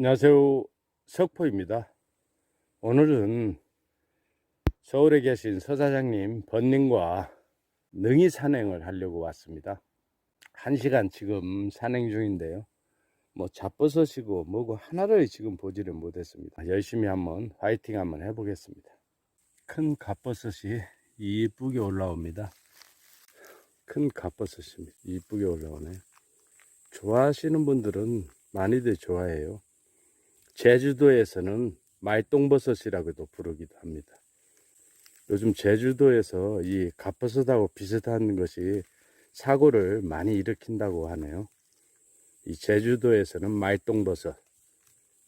안녕하세요. 석포입니다. 오늘은 서울에 계신 서사장님 번님과 능이 산행을 하려고 왔습니다. 한 시간 지금 산행 중인데요. 뭐 잡버섯이고 뭐고 하나를 지금 보지를 못했습니다. 열심히 한번 화이팅 한번 해보겠습니다. 큰 갓버섯이 이쁘게 올라옵니다. 큰 갓버섯입니다. 이쁘게 올라오네요. 좋아하시는 분들은 많이들 좋아해요. 제주도에서는 말똥버섯이라고도 부르기도 합니다. 요즘 제주도에서 이 갓버섯하고 비슷한 것이 사고를 많이 일으킨다고 하네요. 이 제주도에서는 말똥버섯,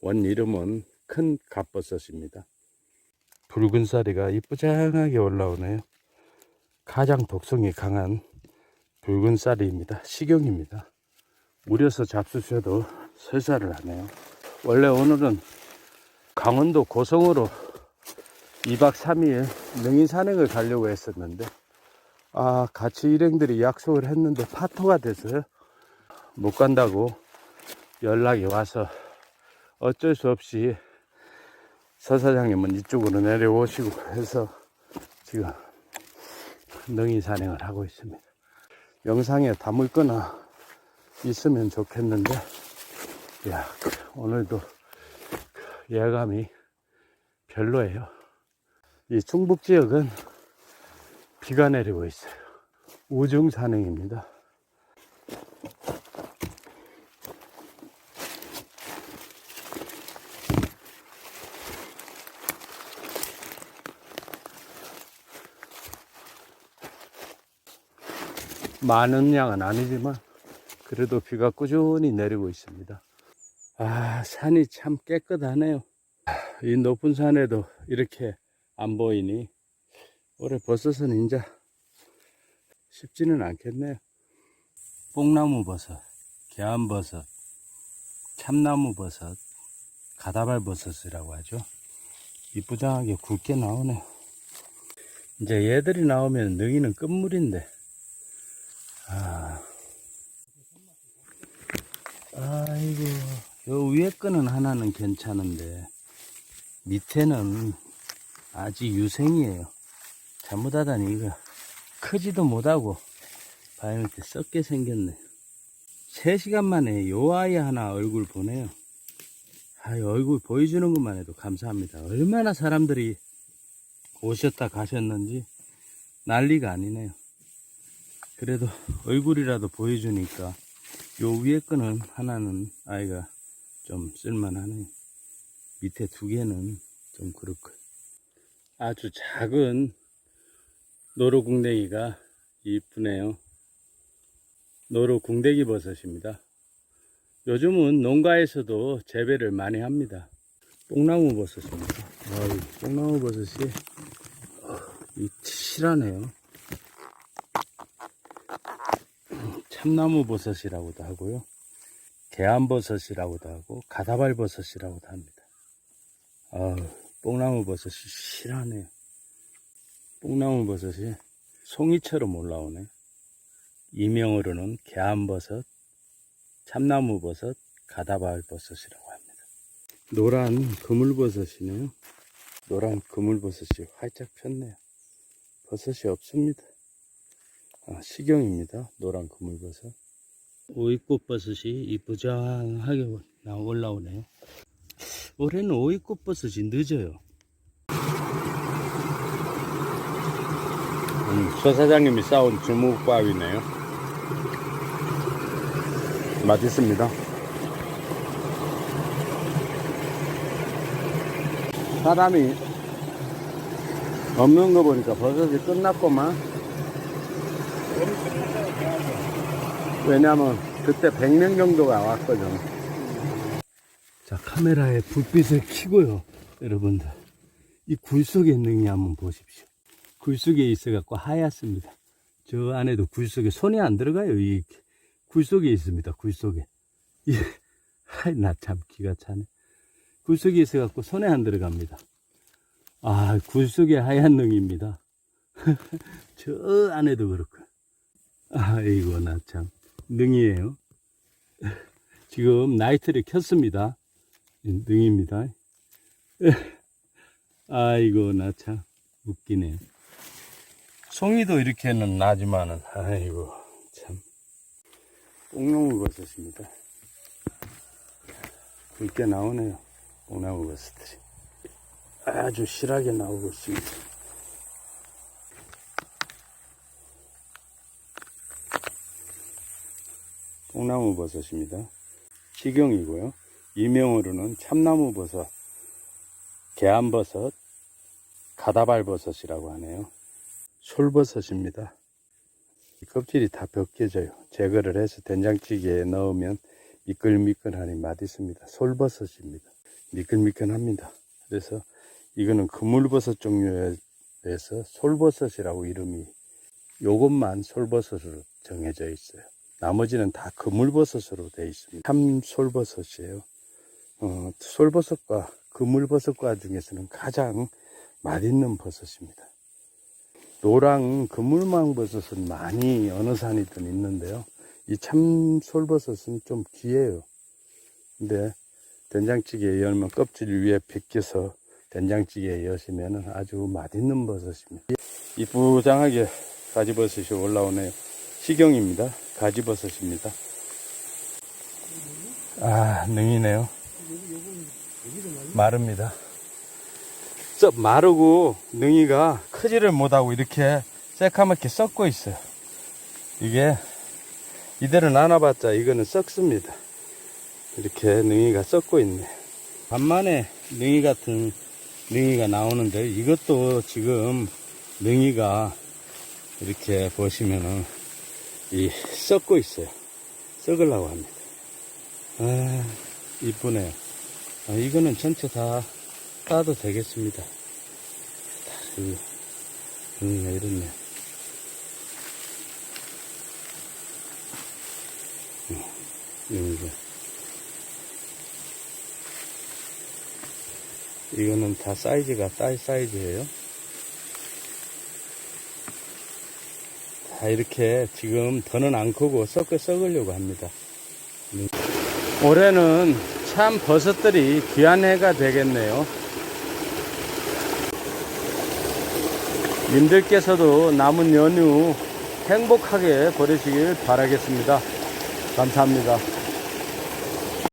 원 이름은 큰 갓버섯입니다. 붉은 쌀이가 이쁘장하게 올라오네요. 가장 독성이 강한 붉은 쌀입니다. 식용입니다. 무려서 잡수셔도 설사를 하네요. 원래 오늘은 강원도 고성으로 2박 3일 능인 산행을 가려고 했었는데 아 같이 일행들이 약속을 했는데 파토가 돼서요 못 간다고 연락이 와서 어쩔 수 없이 서 사장님은 이쪽으로 내려오시고 해서 지금 능인 산행을 하고 있습니다. 영상에 담을 거나 있으면 좋겠는데 야 오늘도 예감이 별로예요. 이 충북 지역은 비가 내리고 있어요. 우중 산행입니다. 많은 양은 아니지만 그래도 비가 꾸준히 내리고 있습니다. 아, 산이 참 깨끗하네요. 이 높은 산에도 이렇게 안 보이니 올해 버섯은 이제 쉽지는 않겠네요. 뽕나무 버섯, 개암 버섯, 참나무 버섯, 가다발 버섯이라고 하죠. 이쁘장하게 굵게 나오네요. 이제 얘들이 나오면 능이는 끝물인데, 아, 아이고, 요 위에 거는 하나는 괜찮은데, 밑에는 아직 유생이에요. 잘못하다니 이거 크지도 못하고 바위 밑에 썩게 생겼네. 3시간 만에 요 아이 하나 얼굴 보네요. 아, 이 얼굴 보여주는 것만 해도 감사합니다. 얼마나 사람들이 오셨다 가셨는지 난리가 아니네요. 그래도 얼굴이라도 보여주니까 요 위에 거는 하나는 아이가 좀 쓸만하네요. 밑에 두 개는 좀 그렇고 아주 작은 노루궁뎅이가 이쁘네요. 노루궁뎅이 버섯입니다. 요즘은 농가에서도 재배를 많이 합니다. 뽕나무 버섯입니다. 어이, 뽕나무 버섯이 이 실하네요. 참나무 버섯이라고도 하고요. 개암버섯이라고도 하고 가다발 버섯이라고도 합니다. 아, 뽕나무 버섯이 실하네요. 뽕나무 버섯이 송이처럼 올라오네. 이명으로는 개암버섯, 참나무 버섯, 가다발 버섯이라고 합니다. 노란 그물버섯이네요. 노란 그물버섯이 활짝 폈네요. 버섯이 없습니다. 아, 식용입니다. 노란 그물버섯. 오이꽃 버섯이 이쁘장하게 나 올라오네요. 올해는 오이꽃 버섯이 늦어요. 음, 서 사장님이 싸온 주먹밥이네요. 맛있습니다. 사람이 없는 거 보니까 버섯이 끝났구만. 왜냐면 그때 100명 정도가 왔거든. 자, 카메라에 불빛을 켜고요. 여러분들. 이 굴 속에 있는 게 한번 보십시오. 굴 속에 있어갖고 하얗습니다. 저 안에도 굴 속에 손이 안 들어가요. 이 굴 속에 있습니다. 굴 속에. 이, 하이, 나 참 기가 차네. 굴 속에 있어갖고 손에 안 들어갑니다. 아, 굴 속에 하얀 능입니다. 저 안에도 그렇고. 아이고, 나 참. 능이에요. 지금 나이트를 켰습니다. 이 능입니다. 아이고, 나 참 웃기네. 송이도 이렇게는 나지만은, 아이고, 참. 뽕나무 버섯입니다. 굵게 나오네요. 뽕나무 버섯들이. 아주 실하게 나오고 있습니다. 뽕나무 버섯입니다. 식용이고요. 이명으로는 참나무 버섯, 개암버섯, 가다발 버섯이라고 하네요. 솔버섯입니다. 이 껍질이 다 벗겨져요. 제거를 해서 된장찌개에 넣으면 미끌미끌하니 맛있습니다. 솔버섯입니다. 미끌미끌합니다. 그래서 이거는 그물버섯 종류에서 솔버섯이라고 이름이 요것만 솔버섯으로 정해져 있어요. 나머지는 다 그물버섯으로 되어 있습니다. 참 솔버섯이에요. 어, 솔버섯과 그물버섯과 중에서는 가장 맛있는 버섯입니다. 노랑 그물망버섯은 많이 어느 산이든 있는데요. 이 참 솔버섯은 좀 귀해요. 근데 된장찌개에 열면 껍질 위에 벗겨서 된장찌개에 여시면 아주 맛있는 버섯입니다. 이쁘장하게 가지버섯이 올라오네요. 식용입니다. 가지버섯입니다. 아, 능이네요. 마릅니다. 썩 마르고 능이가 크지를 못하고 이렇게 새카맣게 썩고 있어요. 이게 이대로 나눠봤자 이거는 썩습니다. 이렇게 능이가 썩고 있네. 간만에 능이 같은 능이가 나오는데 이것도 지금 능이가 이렇게 보시면은 이 썩고 있어요. 썩으려고 합니다. 아, 이쁘네요. 아, 이거는 전체 다 따도 되겠습니다. 음, 이렇네. 음, 이거. 이거는 다 사이즈가 딸 사이즈예요. 다 이렇게 지금 더는 안 크고 썩어 썩으려고 합니다. 음. 올해는 참 버섯들이 귀한 해가 되겠네요. 님들께서도 남은 연휴 행복하게 보내시길 바라겠습니다. 감사합니다.